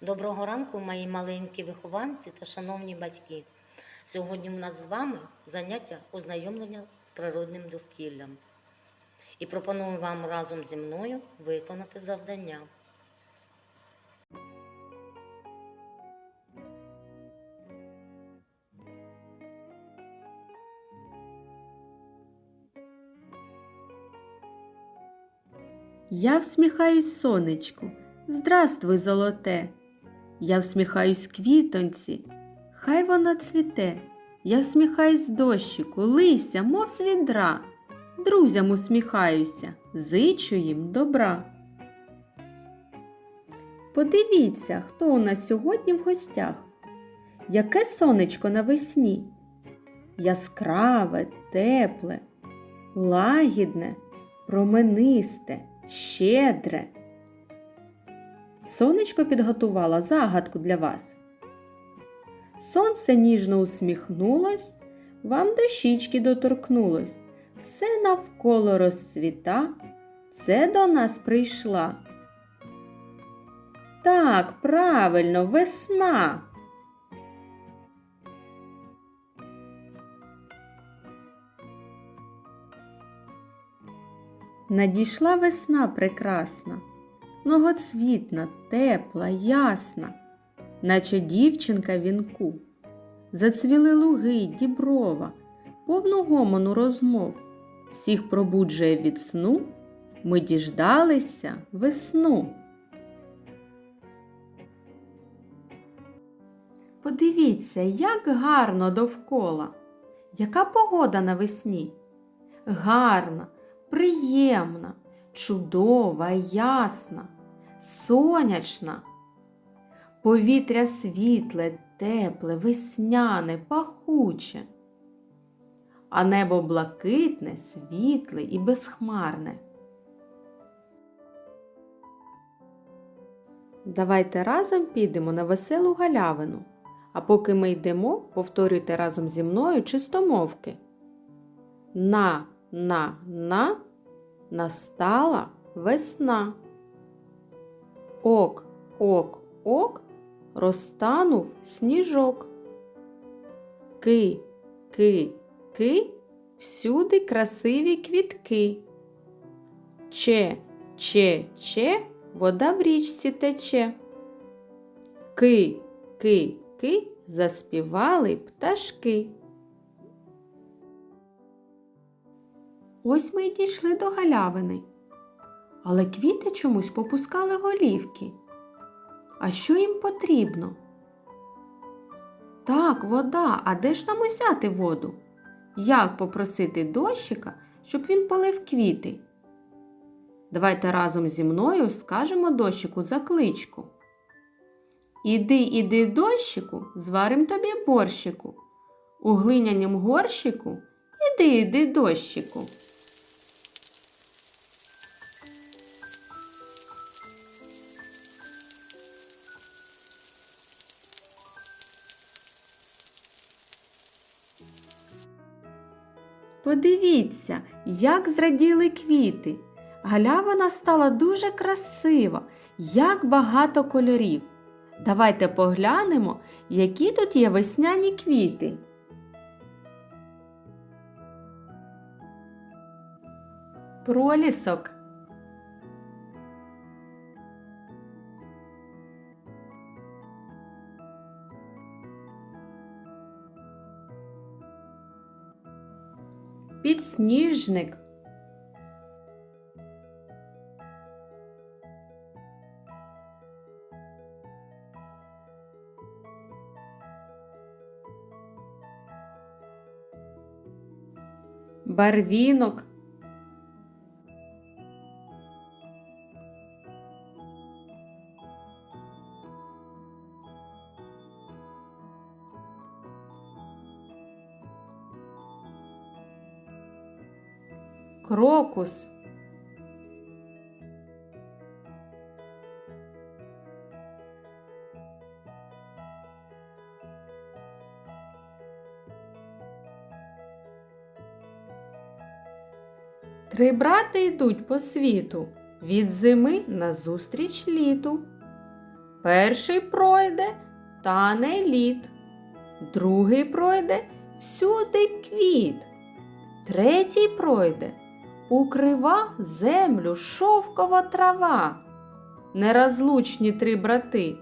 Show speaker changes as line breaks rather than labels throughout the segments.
Доброго ранку, мої маленькі вихованці та шановні батьки. Сьогодні у нас з вами заняття ознайомлення з природним довкіллям. І пропоную вам разом зі мною виконати завдання.
Я всміхаюсь сонечку, здравствуй, золоте. Я всміхаюсь квітонці, хай вона цвіте. Я всміхаюсь дощику, лися, мов з відра. Друзям усміхаюся, зичу їм добра. Подивіться, хто у нас сьогодні в гостях. Яке сонечко навесні? Яскраве, тепле, лагідне, променисте, щедре. Сонечко підготувала загадку для вас. Сонце ніжно усміхнулось, вам до щічки доторкнулось. Все навколо розцвіта, це до нас прийшла. Так, правильно, весна. Надійшла весна прекрасна, многоцвітна, тепла, ясна, наче дівчинка вінку. Зацвіли луги, діброва, повну гомону розмов. Всіх пробуджує від сну, ми діждалися весну. Подивіться, як гарно довкола. Яка погода навесні? Гарна, приємна, чудова, ясна, сонячна. Повітря світле, тепле, весняне, пахуче, а небо блакитне, світле і безхмарне. Давайте разом підемо на веселу галявину. А поки ми йдемо, повторюйте разом зі мною чистомовки. На, на, на, настала весна. Ок, ок, ок, розтанув сніжок. Ки, ки, ки, всюди красиві квітки. Че, че, че, вода в річці тече. Ки, ки, ки, заспівали пташки. Ось ми й дійшли до галявини. Але квіти чомусь попускали голівки. А що їм потрібно? Так, вода, а де ж нам узяти воду? Як попросити дощика, щоб він полив квіти? Давайте разом зі мною скажемо дощику закличку. Іди, іди, дощику, зварим тобі борщику. У глинянім горщику іди, іди, дощику. Подивіться, як зраділи квіти. Галявина стала дуже красива, як багато кольорів. Давайте поглянемо, які тут є весняні квіти. Пролісок. Підсніжник. Барвінок. Крокус. Три брати йдуть по світу від зими назустріч літу. Перший пройде тане лід, другий пройде всюди квіт, третій пройде укрива землю шовкова трава. Нерозлучні три брати.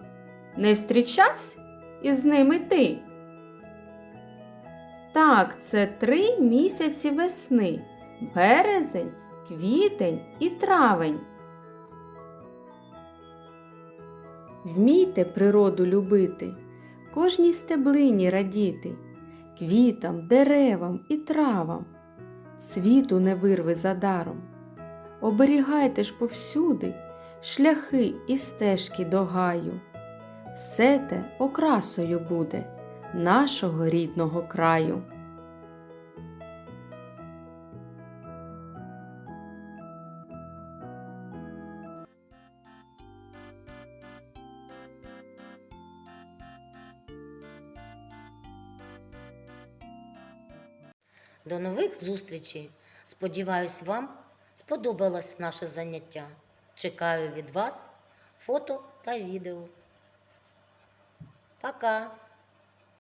Не встрічавсь із ними ти? Так, це три місяці весни березень, квітень і травень. Вмійте природу любити, кожній стеблині радіти, квітам, деревам і травам, світу не вирви задаром. Оберігайте ж повсюди шляхи і стежки до гаю. Все те окрасою буде нашого рідного краю.
До нових зустрічей. Сподіваюсь, вам сподобалось наше заняття. Чекаю від вас фото та відео. Пока!